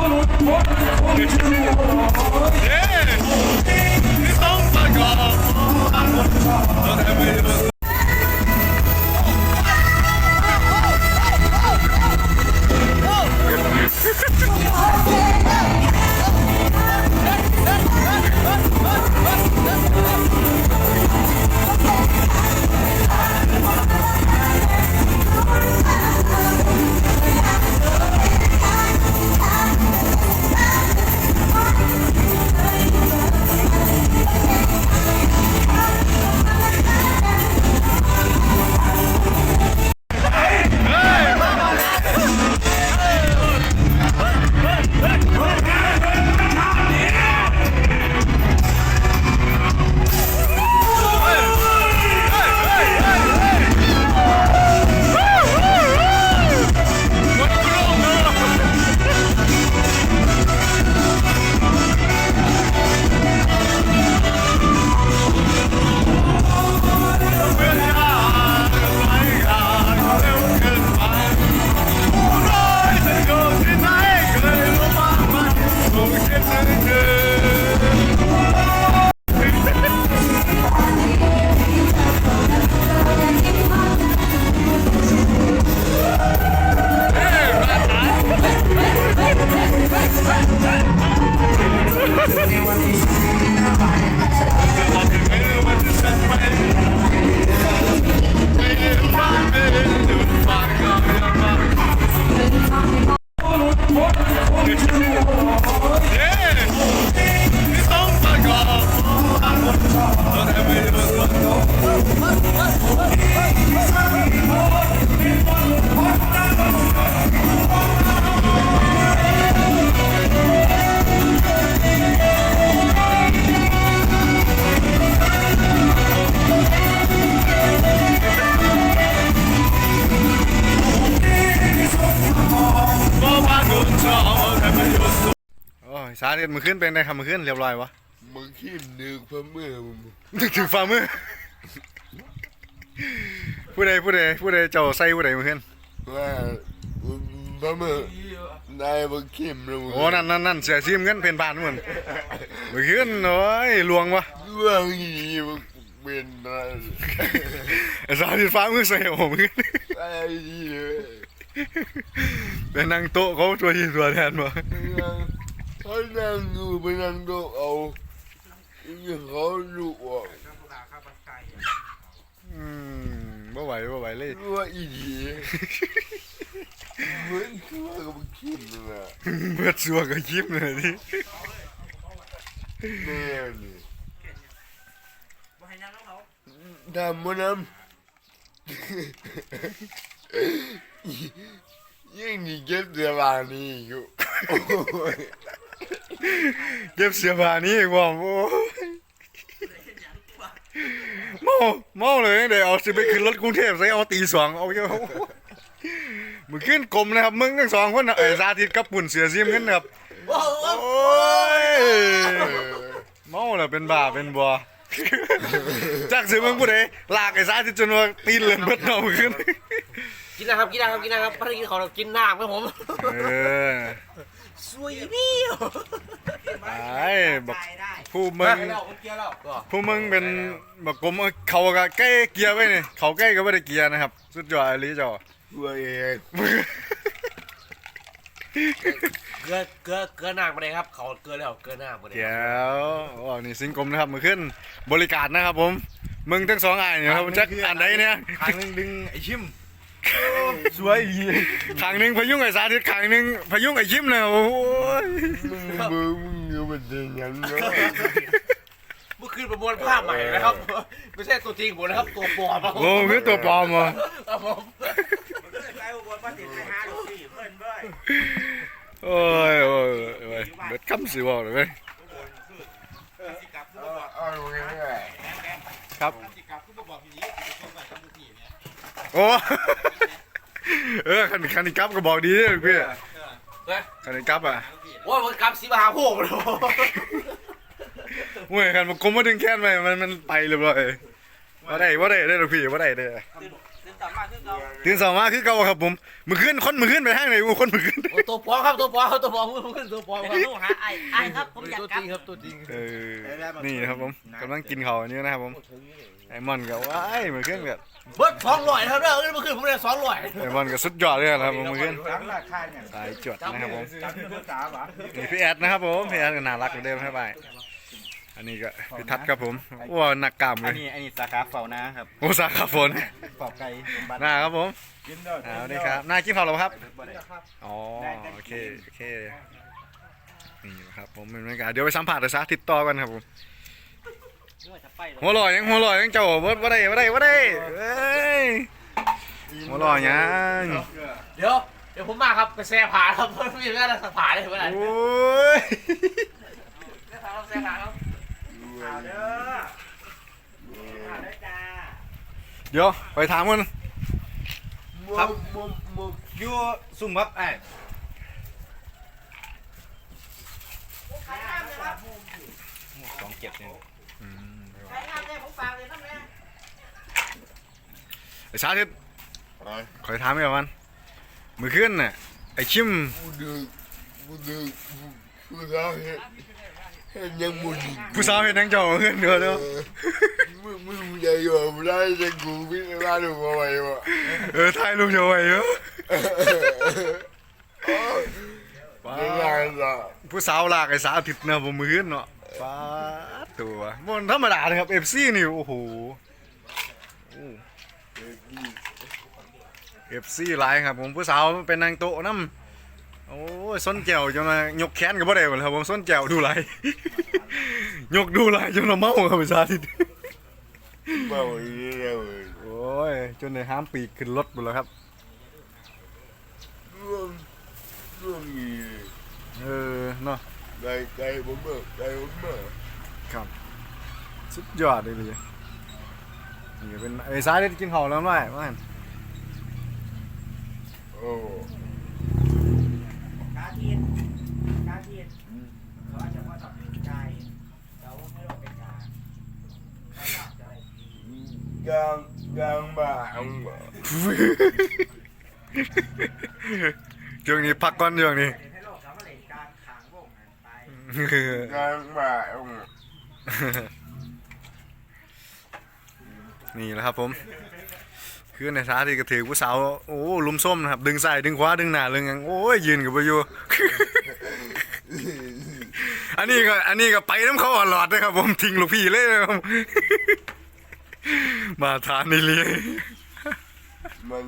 โอ้ย สาเด็ดมือขึ้นเป็นไงครับมือขึ้นเรียบร้อยวะมึงขี้นึกพระเมื่อมึงนึกถึงฝ่ามือผู้ใดผู้ใดผู้ใดเจ้าใส่ผู้ใดมือขึ้นว่าพระเมื่อนายมึงขี้มนะมึงโอ้นั่นนั่นนั่นเสียซีมเงินเป็นบาทเหมือนมือขึ้นโอ้ยลวงวะเรื่องนี้มึงเป็นอะไรไอ้สาเด็ดฝ่ามือใส่โอ้มือขึ้นไอ้เหี้ยเป็นนั่งโต๊ะเขาตัวยีตัวแทนบ่ เขานั่งอยู่ไปนั่งโต๊ะเอาอีกเขาลุกออกอืมบ่ไหวบ่ไหวเลยว่าอีเหี้ยเหมือนชั่วกับมึงขี้มนะเบิดสัวก็ยิ้มเลยดิแม่นี่ทำมันน้ำยังนี่เก็บเสื้อผ้านี่อยู่โอ้ย เก็บเสื้อผ้านี้อีกว่าโอ้ยเมาเมาเลยเดี๋ยวเอาสิไปขึ้นรถกรุงเทพใส่เอาตีสองเอาเยอะมึงขึ้นกลมนะครับ มึงทั้งสองคนน่ะเอ้ยสาธิตกับปุ่นเสือซิมกันนะครับโอ้ยเมาแล้วเป็นบ้าเป็นบัวจากสิมึงผู้ใดลากไอ้สาธิตจนว่าตีนเลื่อนเบิดเนามึงขึ้นกินนะครับกินนะครับกินนะครับภารกิจของเรากินน้ำครับผมเออ สวยพี่ไอ้บักผู้มึงเราเกียร์เราก็ผู้มึงเป็นบักกลมเอาเขาก็ใกล้เกียร์ไว้นี่เขาใกล้ก็ไม่ได้เกียร์นะครับ สุดยอดอลิจ่อตัวเองเกลือเกลือเกลือน้ำมาเลยครับ เขาเกลือแล้วเกลือน้ำมาเลยเดี๋ยวอ๋อนี่สิงกลมนะครับมือขึ้นบริการนะครับผม มึงทั้งสองอ่านเนี่ยครับจักอ่านไหนเนี่ยทางหนึงดึงไอ้ชิม สวยดีขางหนึ่งพยุงไอ้สาธิตขางหนึ่งพยุงไอ้ยิ้มเลยโอ้ยมึงมึงมึงอยู่มันเป็นยังไงเมื่อคืนประมวลภาพใหม่นะครับ ไม่ใช่ตัวจริงผมนะครับตัวปลอมครับผมโอ้คือตัวปลอมเหรอครับผมโอ้ยโอ้ยโอ้ยเบิดคำสิบอกเลยเว้ย เอาง่าย ครับ โอ้เออคันคันนี้กลับก็บอกดีเลยพี่คันนี้กลับอะว่ามันกลับสีบาโพกเลยเมื่อคันมันกลมมาดึงแค้นไปมันมันไปเลยบ่อยว่าได้ว่าได้ได้หรอกพี่ว่าได้ได้เส้นกลับมาคือเราตื่นสองมาคือเก่าครับผมมือขึ้นคนมือขึ้นไปทางไหนอู้คนมือขึ้นโอ้ตัวปลอมครับตัวปลอมครับตัวปลอมขึ้นตัวปลอมไปครับดูหาไอ้ไอ้ครับผมอยากตัวกจลับริงครับตัวจริงเออนี่นะครับผมกำลังกินข้าวอันนี้นะครับผม ไอมอนกับว้ายมือขึ้นกับเบิร์ดสองร้อยครับเนี่ยเมื่อคืนผมได้สองร้อยไอมอนกับสุดยอดเลยนะครับผมมือขึ้นจับราคาเนี่ยสายจวดนะครับผมจับเป็นภาษาหวะนี่พี่แอดนะครับผมพี่แอดก็น่ารักเหมือนเดิมครับไปอันนี้ก็พี่ทัศน์ครับผมว้าวนักกล้ามเลอันยนี้อันนี้สาขาเฝ้านะครับโอ้สาขาฝนเฝ้าไก่สมบัติหน้าครับผมกินเด้อเอาดีครับหน้ากินข้าวแล้วครับอ๋อโอเคโอเคนี่นะครับผมเป็นบรรยากาศเดี๋ยวไปสัมผัสเลยซะติดต่อกันครับผม หัวลอยยังหัวลอยยังเจ้าบ่บ่ได้บ่ได้บ่ได้เอ้ยหัวลอยยังเดี๋ยวเดี๋ยวผมมาครับไปแซ่ผ่าครับไม่มีเรื่องอะไรผ่าเลยเมื่อไหร่โอ้ยแซ่ผ่าครับแซ่ผ่าครับเอาเด้อเอาเด้อจ้าเดี๋ยวไปถามมันครับอยู่ซุ่มครับไอ้สองเจ็ดเนี่ย ไอ้สาธิตอะไรคอยถามไอ้มันมือขึ้นน่ะไอ้ชิมกูดึกกูดึกกูสาวเห็นเห็นยังมุนผู้สาวเห็นนังเจ้ามือขึ้นเดี๋ยวเดี๋ยวมึงมึงจะอยู่ไม่ได้จะกูพิจารณาดูมาไว้วะเออถ่ายรูปเจ้าไว้เยอะไม่ได้ละผู้สาวลากไอ้สาธิตนะผมมือขึ้นเนาะป้าด ตัวมันธรรมดาเลยครับเอฟซีนี่โอ้โหเอฟซีไลน์ครับผมผู้สาวเป็นนางโตะน้ำโอ้ยส้นแจวจนมายกแขนก็บ่ได้หมดครับผมส้นแจวดูไรยกดูไรจนเราเมาครับพี่ชาทิตเมาอีกแล้วเว้ยโอ้ยจนในห้ามปีกขึ้นรถหมดแล้วครับร่วมร่วมมีเออเนาะไก่ไก่ผมเบิกไก่ผมเบิก ครับ สุดยอดเลยเลยนี่ก็เป็นไอ้สายได้กินข้าวแล้วไหมว่าหั่นโอ้กาเทียนกาเทียนเขาอาจจะว่าตัดใจเราไม่ต้องเป็นกาเขาอยากจะได้ดีกลางกลางบ่างช่วงนี้พักก่อนช่วงนี้ให้โลกเขามาเลยการขางวงนั้นไปกลางบ่าง นี่แหละครับผม คือในสาธิตก็ถือผู้สาวโอ้ลุมส้มนะครับ ดึงใส่ดึงขวาดึงหน้าดึงหยังโอ้ยยืนกับไปอยู่อันนี้ก็อันนี้ก็ไปน้ำเขาอ่อนหลอดเลยครับ ผมทิ้งลูกพี่เลยนะครับมาทานนี่เลยมัน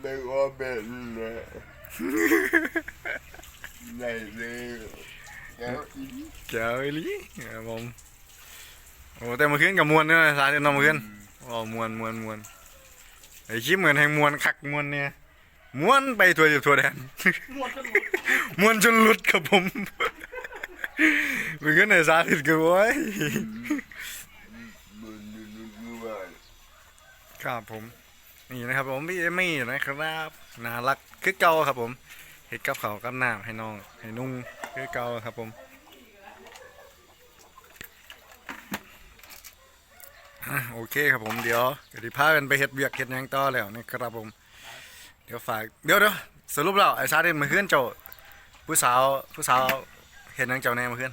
ไม่ว่าเป็นนะไหนเลย แล้วอีกเจ้าอีหลีครับผมโอ้แต่เมาขึ้นกับมวนเนี่ยสาธิตน้องเมาขึ้นอ๋อมวนมวนมวนไอ้ชิมเหมือนแห่งมวนคักมวนเนี่ยมวนไปทัวร์ทัวร์แดนมวนจนหลุดครับผม เมื่อกี้ในสาธิตก็โว้ยมันดูดูดูว่าครับผม นี่นะครับผมพี่เอมี่นะครับน่ารักคือเก่าครับผม เฮ็ดกับเขาวกับน้ำให้น้องให้นุ่งคือเก่าครับผมโอเคครับผมเดี๋ยวกติพากันไปเฮ็ดเวียกเฮ็ดยังต่อแล้วนะครับผม เดี๋ยวฝากเดี๋ยวเดี๋ยวสรุปแล้วไอ้ซาเดนมาขึ้นเจ้าผู้สาวผู้สาวเห็นหยังเจ้าแน่มาขึ้น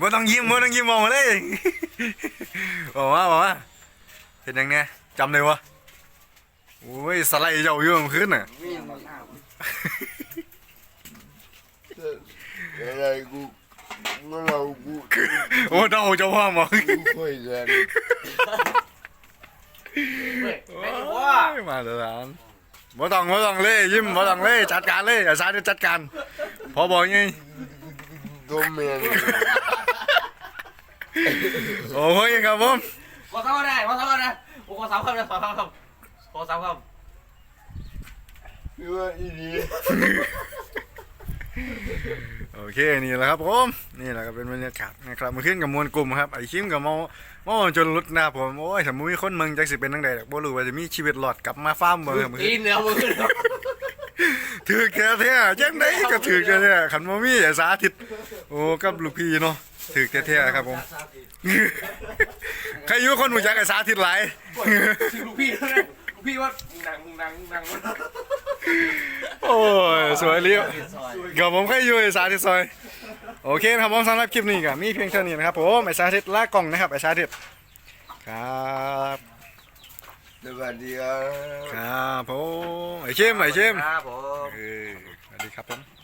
บ่ต้องยิ้มบ่ต้องยิ้มมองมาเลยบอกว่าบอกว่าเห็นยังไงจำเลยวะ โอ้ยสไลด์เจ้าอยู่มาขึ้นน่ะอะไรกูเมื่อเรากูโอ้เดาเจ้าว่าหมอกูคุยกันเฮ้ยไม่รู้ว่ามาเถอะหลานบ่ต้องบ่ต้องเล่ยิ้มบ่ต้องเล่จัดการเลยไอ้ซาเดนจัดการพอบอกไงตัวเมียนโอ้ยครับผมขอสาวได้ขอสาวได้โอ้ขอสาวครับขอสาวครับข อสาวครับคือว่าอีนี้โอเคนี่แหละครับผมนี่แหละก็เป็นบรรยากาศนะครับมาขึ้นกับมวลกลุ่มครับไอ้คิมกับเมาเมาจนรุดหน้าผมโอ้ยสมมติมีคนเมืองจักสิเป็นตั้งใดดอกบ่รู้ว่าจะมีชีวิตรอดกลับมาฟาร์มบ่ครับมื้อตีนี้นเนี่ยมือขึ้นครับถือแท้แท้จังไดก็ถือแท้แท้ขันบ่มีไอ้สาธิต โอ้กับลูกพี่เนาะถือเท่ๆครับผม ใครอยุ่คนหูจักไอ้สาธิตหลาย ชื่อลูกพี่นะลูก พี่ว่าหนังหนังหนังโอ้ยสวยเลี้ยวกับผมใครอยู่ไอ้สาธิตซอย โอเคนะครับผมสำหรับคลิปนี้ก็มีเพียงเท่านี้นะครับผมไอ้สาธิตลากล้องนะครับไอ้สาธิตครับสวัสดีครับครับผมไอ้เข้มไอ้เข้มครับผมเออสวัสดีครับผม